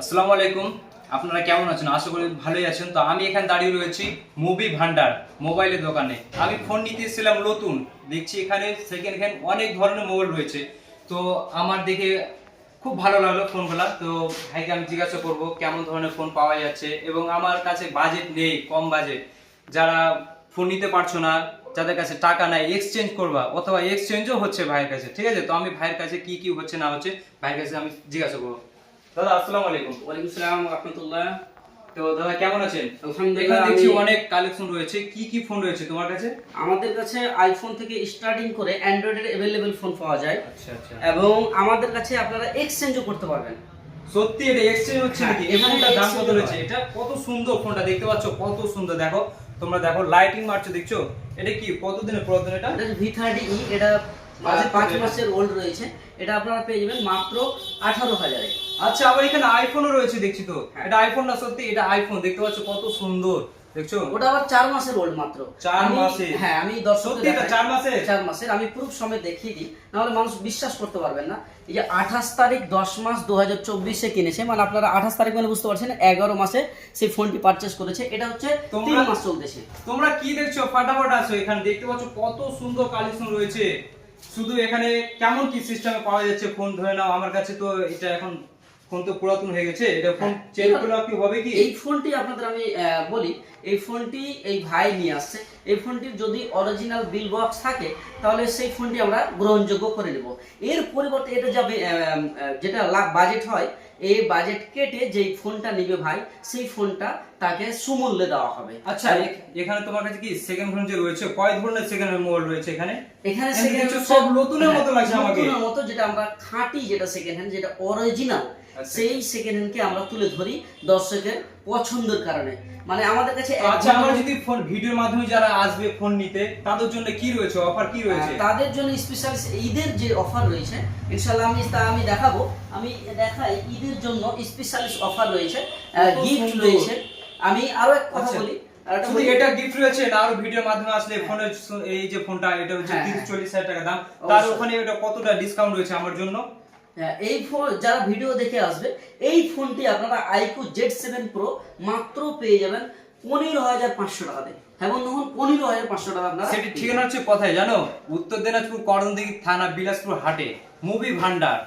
আসসালামু আলাইকুম। আপনারা কেমন আছেন? আশা করি ভালোই আছেন। তো আমি এখানে দাঁড়িয়ে রয়েছি মুভি ভান্ডার মোবাইলের দোকানে। আমি ফোন নিতে এসেছিলাম নতুন। দেখছি এখানে সেকেন্ড হ্যান্ড অনেক ধরনের মোবাইল রয়েছে। তো আমার দেখে খুব ভালো লাগল ফোনগুলা তো ভাইকে আমি জিজ্ঞাসা করব, কেমন ধরনের ফোন পাওয়া যাচ্ছে? এবং আমার কাছে বাজেট নেই, কম বাজেট যারা ফোন নিতে পারছ না, যাদের কাছে টাকা নাই এক্সচেঞ্জ করবা। অথবা এক্সচেঞ্জও হচ্ছে ভাইয়ের কাছে। ঠিক আছে? তো আমি ভাইয়ের কাছে কি কি হচ্ছে, না হচ্ছে, ভাইয়ের কাছে আমি জিজ্ঞাসা করব। দাদা আসসালামু আলাইকুম। ওয়ালাইকুম সালাম রহমতুল্লাহ। তো দাদা কেমন আছেন? আলহামদুলিল্লাহ দেখছি অনেক কালেকশন রয়েছে। কি কি ফোন রয়েছে তোমার কাছে? আমাদের কাছে আইফোন থেকে স্টার্টিং করে অ্যান্ড্রয়েডের অ্যাভেলেবেল ফোন পাওয়া যায়। আচ্ছা আচ্ছা। এবং আমাদের কাছে আপনারা এক্সচেঞ্জও করতে পারবেন। সত্যি এটা এক্সচেঞ্জ হচ্ছে হ্যাঁ, নাকি? এই ফোনটার দাম কত রয়েছে? এটা কত সুন্দর ফোনটা দেখতে পাচ্ছ কত সুন্দর। দেখো তোমরা দেখো লাইটিং মারছো দেখছ? এটা কি? কতদিনের পুরাতন এটা? এটা ভি থার্টি ই এটা Budget পাঁচ মাসের ওল্ড রয়েছে। এটা আপনারা পেয়ে যাবেন মাত্র আঠারো হাজারে। আচ্ছা আবার এখানে আইফোনও রয়েছে দেখছি তো। হ্যাঁ। এটা আইফোন না সত্যি এটা আইফোন দেখতে পাচ্ছ কত সুন্দর দেখছ? ওটা আবার চার মাসের ওল্ড মাত্র। চার আমি-? হ্যাঁ আমি দর্শক চার মাসের? চার মাসের আমি প্রুফ সমেত দেখিয়ে দিই। নাহলে মানুষ বিশ্বাস করতে পারবেন না। এই যে আঠাশ তারিখ দশ মাস দু হাজার চব্বিশে কিনেছে মানে আপনারা আঠাশ তারিখ মানে বুঝতে পারছেন এগারো মাসে সেই ফোনটি পারচেস করেছে। এটা হচ্ছে তিন মাস চলতেছে। তোমরা কি দেখছ? ফাটাফাট আছো এখানে দেখতে পাচ্ছ কত সুন্দর কালেকশন রয়েছে। শুধু এখানে কেমন কি সিস্টেমে পাওয়া যাচ্ছে ফোন ধরে নাও আমার কাছে তো এটা এখন ফোন তো পুরাতন হয়ে গেছে এটা ফোন হ্যাঁ। চেঞ্জ করলে কি হবে কি এই ফোনটি আপনাদের আমি বলি এই ফোনটি এই ভাই নিয়ে আসছে এই ফোনটির যদি অরিজিনাল বিল বক্স থাকে তাহলে সেই ফোনটি আমরা গ্রহণযোগ্য করে নেব এর পরিবর্তে এটা যাবে যেটা লাখ বাজেট হয় এই বাজেট কেটে যেই ফোনটা নিবে ভাই সেই ফোনটা তাকে সুমূল্যে দেওয়া হবে আচ্ছা এখানে তোমার কাছে কি সেকেন্ড ফোন যে রয়েছে কয় ধরনের সেকেন্ড হ্যান্ড মোবাইল রয়েছে এখানে এখানে সেকেন্ড সব নতুনের মতো লাগছে হ্যাঁ, আমাকে। নতুনের মতো যেটা আমরা খাঁটি যেটা সেকেন্ড হ্যান্ড যেটা অরিজিনাল আচ্ছা। সেই সেকেন্ড হ্যান্ডকে আমরা তুলে ধরি দর্শকের পছন্দের কারণে। মানে আমাদের কাছে আচ্ছা আমরা যদি ফোন ভিডিওর মাধ্যমে যারা আসবে ফোন নিতে তাদের জন্য কি রয়েছে? অফার কি রয়েছে? হ্যাঁ, তাদের জন্য স্পেশাল ঈদের যে অফার রয়েছে ইনশাল্লাহ আমি তা আমি দেখাবো। আমি দেখাই ঈদের জন্য স্পেশালিস্ট অফার রয়েছে গিফট রয়েছে। আমি আরও এক কথা আচ্ছা। বলি শুধু এটা গিফট রয়েছে না আরও ভিডিওর মাধ্যমে আসলে ফোনের এই যে ফোনটা এটা হচ্ছে হ্যাঁ, তিরিশ হ্যাঁ। চল্লিশ হাজার টাকা দাম। তার ওখানে এটা কতটা ডিসকাউন্ট রয়েছে আমার জন্য? হ্যাঁ, এই ফোন যারা ভিডিও দেখে আসবে এই ফোনটি আপনারা আইকু জেড সেভেন প্রো মাত্র পেয়ে যাবেন পনেরো হাজার পাঁচশো টাকাতে হ্যাঁ বন্ধুগণ পনেরো হাজার পাঁচশো টাকা আপনারা সেটি ঠিকানা হচ্ছে কোথায় জানো? উত্তর দিনাজপুর করণদিঘি থানা বিলাসপুর হাটে মুভি ভান্ডার।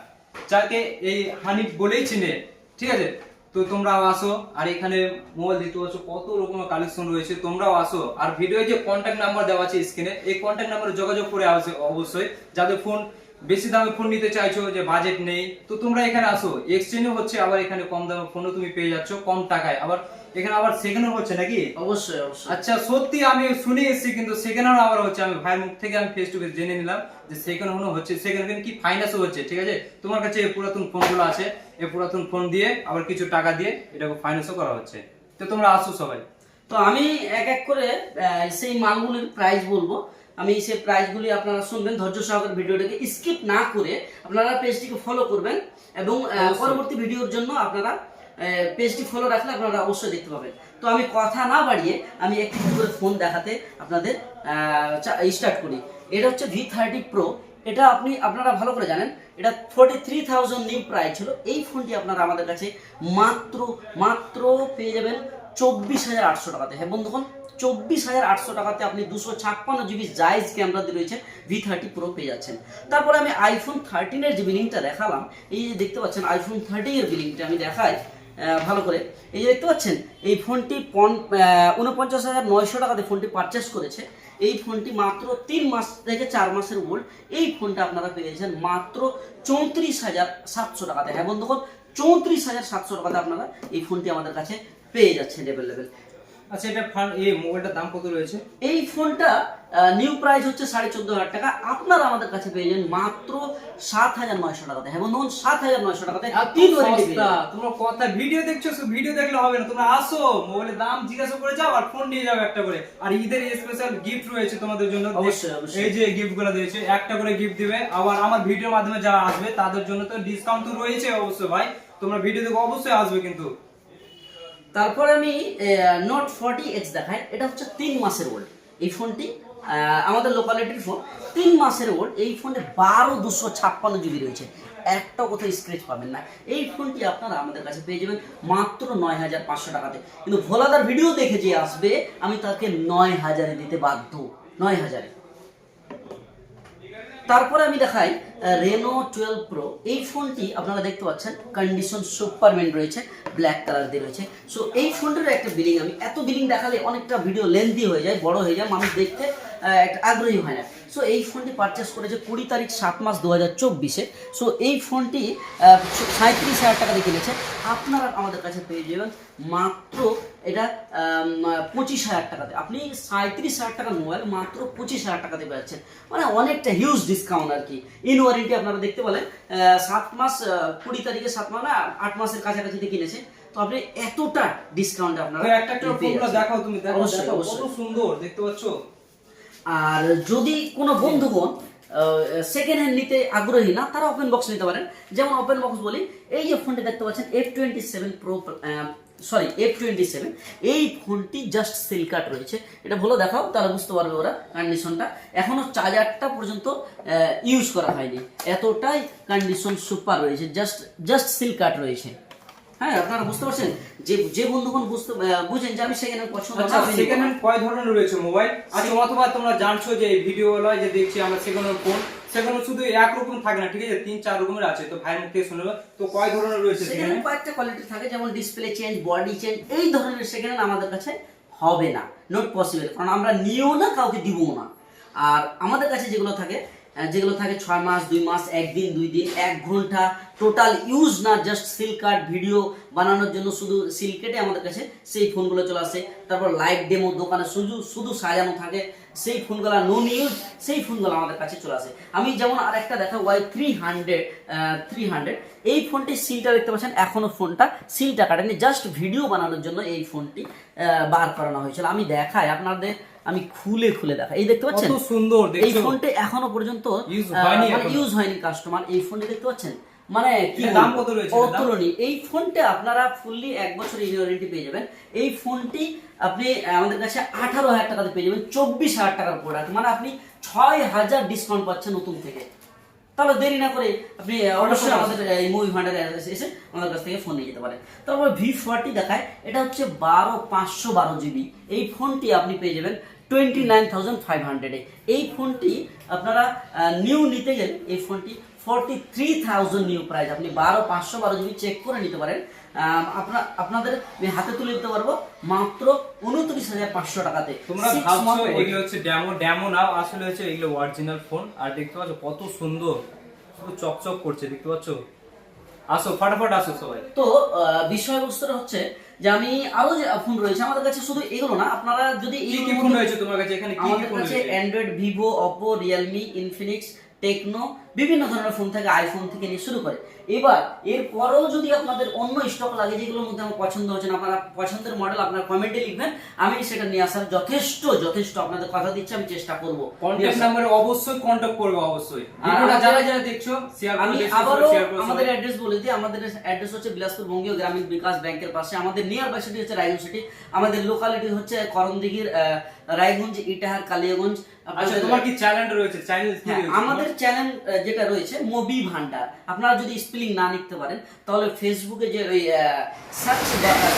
যাকে এই হানিফ বলেই চিনে ঠিক আছে? তো তোমরাও আসো আর এখানে মোবাইল দিতে পারছ কত রকমের কালেকশন রয়েছে তোমরাও আসো। আর ভিডিও যে কন্ট্যাক্ট নাম্বার দেওয়া আছে স্ক্রিনে এই কন্ট্যাক্ট নাম্বারে যোগাযোগ করে আসে অবশ্যই। যাদের ফোন বেশি দামে ফোন নিতে চাইছো যে বাজেট নেই তো তোমরা এখানে আসো। এক্সচেঞ্জও হচ্ছে আবার এখানে কম দামে ফোনও তুমি পেয়ে যাচ্ছ কম টাকায়। আবার এখানে আবার সেকেন্ডও হচ্ছে নাকি? অবশ্যই অবশ্যই। আচ্ছা সত্যি আমি শুনে এসেছি কিন্তু সেকেন্ড হ্যান্ড আবার হচ্ছে। আমি ভাইয়ের মুখ থেকে আমি ফেস টু ফেস জেনে নিলাম যে সেকেন্ড হ্যান্ড হচ্ছে সেকেন্ড হ্যান্ড কি ফাইন্যান্সও হচ্ছে ঠিক আছে? তোমার কাছে এই পুরাতন ফোনগুলো আছে এই পুরাতন ফোন দিয়ে আবার কিছু টাকা দিয়ে এটাকে ফাইন্যান্সও করা হচ্ছে। তো তোমরা আসো সবাই। তো আমি এক এক করে সেই মালগুলির প্রাইস বলব। আমি সেই প্রাইসগুলি আপনারা শুনবেন ধৈর্য সহকারে ভিডিওটাকে স্কিপ না করে আপনারা পেজটিকে ফলো করবেন এবং পরবর্তী ভিডিওর জন্য আপনারা পেজটি ফলো রাখলে আপনারা অবশ্যই দেখতে পাবেন। তো আমি কথা না বাড়িয়ে আমি একটি করে ফোন দেখাতে আপনাদের স্টার্ট করি। এটা হচ্ছে ভি থার্টি প্রো এটা আপনি আপনারা ভালো করে জানেন এটা forty three thousand new price ছিল। এই ফোনটি আপনারা আমাদের কাছে মাত্র মাত্র পেয়ে যাবেন চব্বিশ হাজার আটশো টাকাতে। হ্যাঁ বন্ধুগণ চব্বিশ হাজার আটশো টাকাতে আপনি দুশো ছাপ্পান্ন জিবি জাইজ ক্যামেরা দিয়ে রয়েছে ভি থার্টি প্রো পেয়ে যাচ্ছেন। তারপরে আমি আইফোন থার্টিনের যে বিলিংটা দেখালাম, এই যে দেখতে পাচ্ছেন আইফোন থার্টিনের বিলিংটা আমি দেখাই ভালো করে। এই যে দেখতে পাচ্ছেন, এই ফোনটি পন উনপঞ্চাশ হাজার নয়শো টাকাতে ফোনটি পারচেস করেছে। এই ফোনটি মাত্র তিন মাস থেকে চার মাসের ওল্ড এই ফোনটা আপনারা পেয়েছেন মাত্র চৌত্রিশ হাজার সাতশো টাকাতে। হ্যাঁ বন্ধুগণ, চৌত্রিশ হাজার সাতশো টাকাতে আপনারা এই ফোনটি আমাদের কাছে পেয়ে যাচ্ছেন অ্যাভেলেবেল আচ্ছা এটা ফান এই মোবাইলটার দাম কত রয়েছে? এই ফোনটা নিউ প্রাইস হচ্ছে সাড়ে চোদ্দ হাজার টাকা। আপনারা আমাদের কাছে পেয়ে যাবেন মাত্র সাত হাজার নয়শো টাকাতে। হ্যাঁ বন্ধুগণ সাত হাজার নয়শো টাকাতে তিন। তোমরা কথা ভিডিও দেখছ ভিডিও দেখলে হবে না তোমরা আসো মোবাইলের দাম জিজ্ঞাসা করে যাও আর ফোন নিয়ে যাও একটা করে। আর ঈদের স্পেশাল গিফট রয়েছে তোমাদের জন্য অবশ্যই, অবশ্যই। এই যে গিফটগুলো দিয়েছে একটা করে গিফট দিবে। আবার আমার ভিডিওর মাধ্যমে যারা আসবে তাদের জন্য তো ডিসকাউন্ট তো রয়েছে অবশ্যই ভাই। তোমরা ভিডিও দেখে অবশ্যই আসবে কিন্তু। তারপরে আমি নোট ফর্টি এক্স দেখাই। এটা হচ্ছে তিন মাসের ওল্ড এই ফোনটি আমাদের লোকালিটির ফোন তিন মাসের ওল্ড এই ফোনে বারো দুশো ছাপ্পান্ন জিবি রয়েছে। একটা কোথাও স্ক্রেচ পাবেন না। এই ফোনটি আপনারা আমাদের কাছে পেয়ে যাবেন মাত্র নয় হাজার পাঁচশো টাকাতে। কিন্তু ভোলাদার ভিডিও দেখে যে আসবে, আমি তাকে নয় হাজারে দিতে বাধ্য। নয় হাজারে। তারপরে আমি দেখাই রেনো টুয়েলভ প্রো এই ফোনটি আপনারা দেখতে পাচ্ছেন কন্ডিশন সুপারমেন্ট রয়েছে ব্ল্যাক কালার দিয়ে রয়েছে। সো এই ফোনটারও একটা বিলিং আমি। এত বিলিং দেখালে অনেকটা ভিডিও লেন্দি হয়ে যায়, বড় হয়ে যায়, মানুষ দেখতে একটা আগ্রহী হয় না। সো এই ফোনটি পারচেস করেছে কুড়ি তারিখ সাত মাস দু হাজার চব্বিশে। সো এই ফোনটি সাঁত্রিশ হাজার টাকা দিয়ে কিনেছে। আপনারা আমাদের কাছে পেয়ে যাবেন মাত্র এটা পঁচিশ হাজার টাকাতে আপনি সাঁত্রিশ হাজার টাকার মোবাইল মাত্র পঁচিশ হাজার টাকাতে পাচ্ছেন মানে অনেকটা হিউজ ডিসকাউন্ট আর কি। ইন ওয়ারেন্টি আপনারা দেখতে পেলেন আহ, সাত মাস কুড়ি তারিখে সাত মাস না আট মাসের কাছাকাছি দিয়ে কিনেছে। তো আপনি এতটা ডিসকাউন্ট আপনারা একটা একটা দেখাও তুমি দেখো। কত সুন্দর দেখতে পাচ্ছ? আর যদি কোনো বন্ধুগণ সেকেন্ড হ্যান্ড নিতে আগ্রহী না, তারা ওপেন বক্স নিতে পারেন। যেমন ওপেন বক্স বলি, এই যে ফোনটি দেখতে পাচ্ছেন F twenty seven pro sorry F twenty seven এই ফোনটি জাস্ট সিল কাট রয়েছে। এটা ভালো দেখাও, তাহলে বুঝতে পারবে ওরা কন্ডিশনটা এখনও চার্জারটা পর্যন্ত ইউজ করা হয়নি। এতটাই কন্ডিশন সুপার রয়েছে জাস্ট জাস্ট সিল কাট রয়েছে। হ্যাঁ আপনারা বুঝতে পারছেন? যে যে বন্ধুগণ বুঝতে বুঝেন যে আমি সেখানে পছন্দ আচ্ছা সেকেন্ড হ্যান্ড কয় ধরনের রয়েছে মোবাইল? আচ্ছা অথবা তোমরা জানছো যে ভিডিও লয় যে দেখছি আমরা সেকেন্ড হ্যান্ড ফোন সেখানে শুধু একরকম থাকে না ঠিক আছে? তিন চার রকমের আছে। তো ভাইয়ের মুখ থেকে শুনে তো কয় ধরনের রয়েছে সেখানে কয়েকটা কোয়ালিটি থাকে যেমন ডিসপ্লে চেঞ্জ বডি চেঞ্জ এই ধরনের সেখানে আমাদের কাছে হবে না নট পসিবল কারণ আমরা নিয়েও না কাউকে দিবও না। আর আমাদের কাছে যেগুলো থাকে যেগুলো থাকে ছয় মাস, দুই মাস, একদিন, দুই দিন, এক ঘণ্টা টোটাল ইউজ না জাস্ট সিল কার্ড ভিডিও বানানোর জন্য শুধু সিল কেটে আমাদের কাছে সেই ফোনগুলো চলে আসে। তারপর লাইভ ডেমো দোকানে শুধু শুধু সাজানো থাকে, সেই ফোনগুলো নন ইউজ সেই ফোনগুলো আমাদের কাছে চলে আসে। আমি যেমন আরেকটা দেখা Y three hundred three hundred এই ফোনটির সিলটা দেখতে পাচ্ছেন এখনও ফোনটা সিলটা কাটেনি জাস্ট ভিডিও বানানোর জন্য এই ফোনটি বার করানো হয়েছিল। আমি দেখাই আপনাদের আমি খুলে খুলে দেখাই। এই দেখতে পাচ্ছেন? কত সুন্দর এই ফোনটা এখনও পর্যন্ত মানে। ইউজ হয়নি কাস্টমার এই ফোনটি দেখতে পাচ্ছেন? মানে কি দাম কত রয়েছে? অতুলনীয়। এই ফোনটা আপনারা ফুললি এক বছর ওয়ারেন্টি পেয়ে যাবেন। এই ফোনটি আপনি আমাদের কাছে আঠারো হাজার টাকাতে পেয়ে যাবেন চব্বিশ হাজার টাকার প্রোডাক্ট মানে আপনি ছয় হাজার ডিসকাউন্ট পাচ্ছেন নতুন থেকে। তাহলে দেরি না করে আপনি অবশ্যই আমাদের এই মুভি ভান্ডারে এসে আমাদের কাছ থেকে ফোন নিয়ে যেতে পারেন তারপর ভি ফোরটি দেখায় এটা হচ্ছে বারো পাঁচশো বারো জিবি এই ফোনটি আপনি পেয়ে যাবেন টোয়েন্টি নাইন থাউজেন্ড ফাইভ হান্ড্রেডে এই ফোনটি আপনারা নিউ নিতে গেলে এই ফোনটি forty three thousand new price আপনি বারো পাঁচশো বারো জিবি চেক করে নিতে পারেন। আপনার আপনাদের হাতে তুলে দিতে পারব মাত্র উনত্রিশ হাজার পাঁচশো টাকাতে। তোমরা ভাবছ এগুলো হচ্ছে ড্যামো ড্যামো না আসলে হচ্ছে এগুলো অরিজিনাল ফোন আর দেখতে পাচ্ছ কত সুন্দর পুরো চকচক করছে দেখতে পাচ্ছ? আসো ফটাফট আসো সবাই। তো বিষয়বস্তুটা হচ্ছে যে আমি আরও যে ফোন রয়েছে আমাদের কাছে শুধু এগুলো না আপনারা যদি এই কি ফোন রয়েছে তোমার কাছে? এখানে কি কি ফোন রয়েছে? Android Vivo Oppo Realme Infinix Tecno বিভিন্ন ধরনের ফোন থেকে আইফোন থেকে নিয়ে শুরু করে। এবার এর পরেও যদি আপনাদের অন্য স্টক লাগে যেগুলোর মধ্যে আমার পছন্দ হচ্ছে না আপনারা পছন্দের মডেল আপনার কমেন্টে লিখবেন আমি সেটা নিয়ে আসার যথেষ্ট যথেষ্ট আপনাদের কথা দিচ্ছি আমি চেষ্টা করব। কন্ট্যাক্ট। নাম্বারে অবশ্যই কন্ট্যাক্ট করবে অবশ্যই। যারা যারা দেখছ আমি আবারও আমাদের অ্যাড্রেস বলে দিই আমাদের অ্যাড্রেস হচ্ছে বিলাসপুর বঙ্গীয় গ্রামীণ বিকাশ ব্যাংকের পাশে। আমাদের নিয়ার বাই সিটি হচ্ছে রায়গঞ্জ সিটি আমাদের লোকালিটি হচ্ছে করণদিঘির রায়গঞ্জ ইটাহার কালিয়াগঞ্জ। আচ্ছা তোমার কি চ্যানেল রয়েছে? চ্যানেল আমাদের চ্যানেল যেটা রয়েছে মোবি ভান্ডার। আপনারা যদি স্পেলিং না লিখতে পারেন তাহলে ফেসবুকে যে ওই সার্চ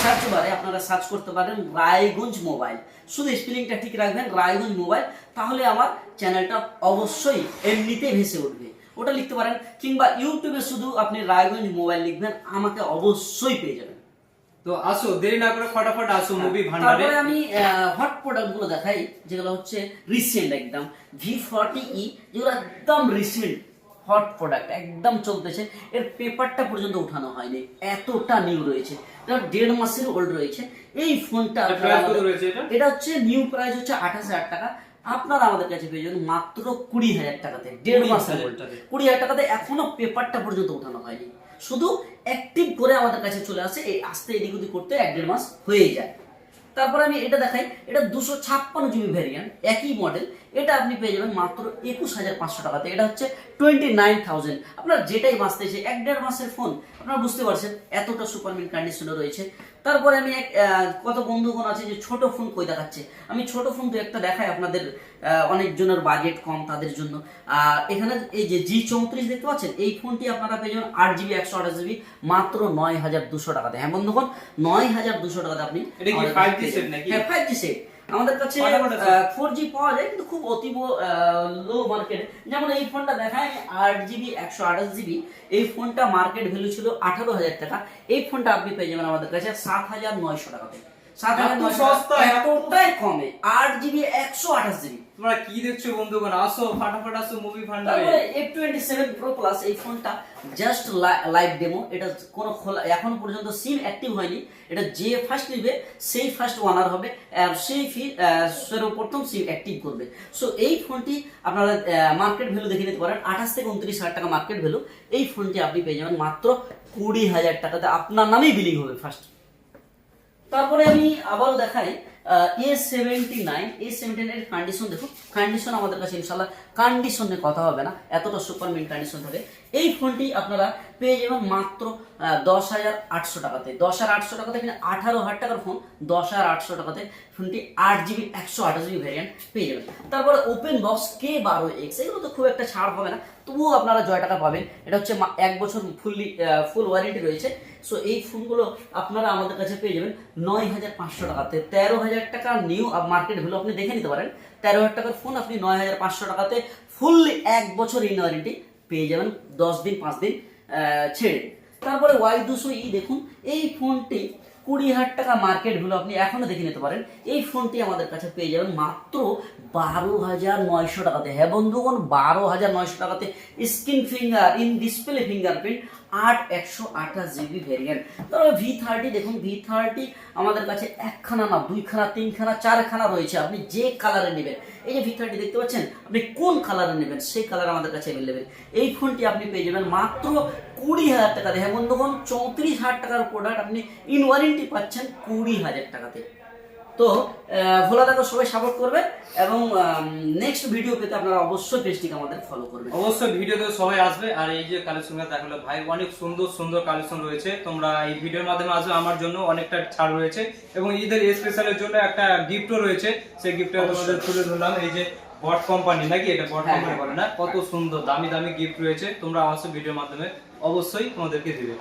সার্চ বারে আপনারা সার্চ করতে পারেন রায়গঞ্জ মোবাইল শুধু স্পেলিংটা ঠিক রাখবেন রায়গঞ্জ মোবাইল তাহলে আমার চ্যানেলটা অবশ্যই এমনিতেই ভেসে উঠবে। ওটা লিখতে পারেন কিংবা ইউটিউবে শুধু আপনি রায়গঞ্জ মোবাইল লিখবেন আমাকে অবশ্যই পেয়ে যাবেন। তো আসো দেরি না করে ফটাফট আসো মুভি ভান্ডারে। হ্যাঁ, তারপরে আমি হট প্রোডাক্টগুলো দেখাই যেগুলো হচ্ছে রিসেন্ট একদম ভি ফর্টি ই যেগুলো একদম রিসেন্ট হট প্রোডাক্ট একদম চলতেছে। এর পেপারটা পর্যন্ত উঠানো হয়নি। এতটা নিউ রয়েছে। এটা দেড় মাসের ওল্ড রয়েছে। এই ফোনটা এটা হচ্ছে নিউ প্রাইস হচ্ছে আঠাশ হাজার টাকা। আপনারা আমাদের কাছে পেয়ে যাবেন মাত্র কুড়ি হাজার টাকাতে। দেড় মাসের old। কুড়ি হাজার টাকাতে এখনও পেপারটা পর্যন্ত উঠানো হয়নি। শুধু অ্যাক্টিভ করে আমাদের কাছে চলে আসে। এই আস্তে এদিক ওদিক করতে এক দেড় মাস হয়ে যায়। তারপরে আমি এটা দেখাই এটা দুশো ছাপ্পান্ন জিবি ভ্যারিয়েন্ট একই মডেল এটা আপনি পেয়ে যাবেন মাত্র একুশ হাজার পাঁচশো টাকাতে। এটা হচ্ছে টোয়েন্টি নাইন থাউজেন্ড। আপনার যেটাই বাঁচতেছে এক দেড় মাসের ফোন আপনারা বুঝতে পারছেন এতটা সুপারমিন কন্ডিশনে রয়েছে। তারপরে আমি এক কত বন্ধুগণ আছে যে ছোট ফোন কই দেখাচ্ছে? আমি ছোট ফোন দু একটা দেখাই আপনাদের আহ, অনেকজনের বাজেট কম তাদের জন্য। আর এখানে এই যে জি চৌত্রিশ দেখতে পাচ্ছেন এই ফোনটি আপনারা পেয়ে যাবেন আট জিবি একশো আঠাশ জিবি মাত্র নয় হাজার দুশো টাকাতে। হ্যাঁ বন্ধুগণ নয় হাজার দুশো টাকাতে আপনি এটা কি আমাদের 5G কাছে set নাকি? হ্যাঁ ফাইভ জি সেট আমাদের কাছে ফোর জি পাওয়া যায় কিন্তু খুব অতীব লো মার্কেট যেমন এই ফোনটা দেখায় আট জিবি একশো আঠাশ জিবি এই ফোনটা মার্কেট ভ্যালু ছিল আঠারো হাজার টাকা। এই ফোনটা আপনি পেয়ে যাবেন আমাদের কাছে সাত হাজার নয়শো টাকাতে সাত হাজার নয়শো এতটাই কমে। আট জিবি একশো আঠাশ জিবি তোমরা কি দেখছ বন্ধুগণ? আসো ফাটাফাট আসো movie twenty seven pro plus এই ফোনটা জাস্ট লাইভ ডেমো এটা কোন খোলা এখন পর্যন্ত সিম অ্যাক্টিভ হয়নি। এটা যে ফার্স্ট নিবে সেই ফার্স্ট ওয়ানার হবে আর সেই ফি সর্বপ্রথম সিম অ্যাক্টিভ করবে। সো এই ফোনটি আপনারা মার্কেট ভ্যালু দেখে নিতে পারেন। আঠাশ থেকে উনত্রিশ হাজার টাকা মার্কেট ভ্যালু এই ফোনটি আপনি পেয়ে যাবেন মাত্র কুড়ি হাজার টাকাতে আপনার নামেই বিলিং হবে ফার্স্ট তারপরে আমি আবারও দেখাই A seventy nine A seventy nine condition দেখুন কন্ডিশন আমাদের কাছে ইনশাল্লাহ কন্ডিশনে কথা হবে না, এতটা সুপার মিন কন্ডিশন থাকে এই ফোনটি আপনারা পেয়ে যাবেন মাত্র দশ হাজার আটশো টাকাতে। দশ হাজার আটশো টাকাতে কিন্তু আঠারো হাজার টাকার ফোন দশ হাজার আটশো টাকাতে ফোনটি আট জিবি একশো আঠাশ জিবি ভ্যারিয়েন্ট পেয়ে যাবেন। তারপরে ওপেন বক্স কে বারো এক্স এগুলো তো খুব একটা ছাড় হবে না। তবুও আপনারা জয় টাকা পাবেন। এটা হচ্ছে এক বছর ফুললি ফুল ওয়ারেন্টি রয়েছে। সো এই ফোনগুলো আপনারা আমাদের কাছে পেয়ে যাবেন নয় হাজার পাঁচশো টাকাতে তেরো হাজার টাকা নিউ মার্কেট ভ্যালু আপনি দেখে নিতে পারেন। তেরো হাজার টাকার ফোন আপনি নয় হাজার পাঁচশো টাকাতে ফুললি এক বছর ইন ওয়ারেন্টি পেয়ে যাবেন, দশ দিন, পাঁচ দিন ছেড়ে। তারপরে ওয়াই দুশো ই দেখুন, এই ফোনটি কুড়ি হাজার টাকা মার্কেট ভ্যালু আপনি এখনও দেখে নিতে পারেন। এই ফোনটি আমাদের কাছে পেয়ে যাবেন মাত্র বারো হাজার নয়শো টাকাতে। হ্যাঁ বন্ধুগণ, বারো হাজার নয়শো টাকাতে screen finger in display fingerprint আট একশো আঠাশ জিবি ভ্যারিয়েন্ট তারপরে ভি থার্টি দেখুন ভি থার্টি আমাদের কাছে একখানা না, দুইখানা, তিনখানা, চারখানা রয়েছে। আপনি যে কালারে নেবেন, এই যে ভি থার্টি দেখতে পাচ্ছেন, আপনি কোন কালারে নেবেন, সেই কালার আমাদের কাছে অ্যাভেলেবেল এই ফোনটি আপনি পেয়ে যাবেন মাত্র কুড়ি হাজার টাকাতে হ্যাঁ বন্ধুগণ চৌত্রিশ হাজার টাকার প্রোডাক্ট আপনি ইন ওয়ারেন্টি পাচ্ছেন কুড়ি হাজার টাকাতে। তো ভোলা টাকা সবাই সাপোর্ট করবেন এবং নেক্সট ভিডিও পেতে আপনারা অবশ্যই পেজটিকে আমাদের ফলো করবেন অবশ্যই ভিডিওতে সবাই আসবে। আর এই যে কালেকশন দেখাল ভাই অনেক সুন্দর সুন্দর কালেকশন রয়েছে। তোমরা এই ভিডিওর মাধ্যমে আসবে আমার জন্য অনেকটা ছাড় রয়েছে। এবং ঈদের স্পেশালের জন্য একটা গিফটও রয়েছে। সেই গিফটটা তোমাদের তুলে ধরলাম। এই যে বট কোম্পানি নাকি? এটা বট হ্যাঁ, কোম্পানি বলে না? কত সুন্দর দামি দামি গিফট রয়েছে। তোমরা আমার ভিডিওর মাধ্যমে অবশ্যই তোমাদেরকে দিবে।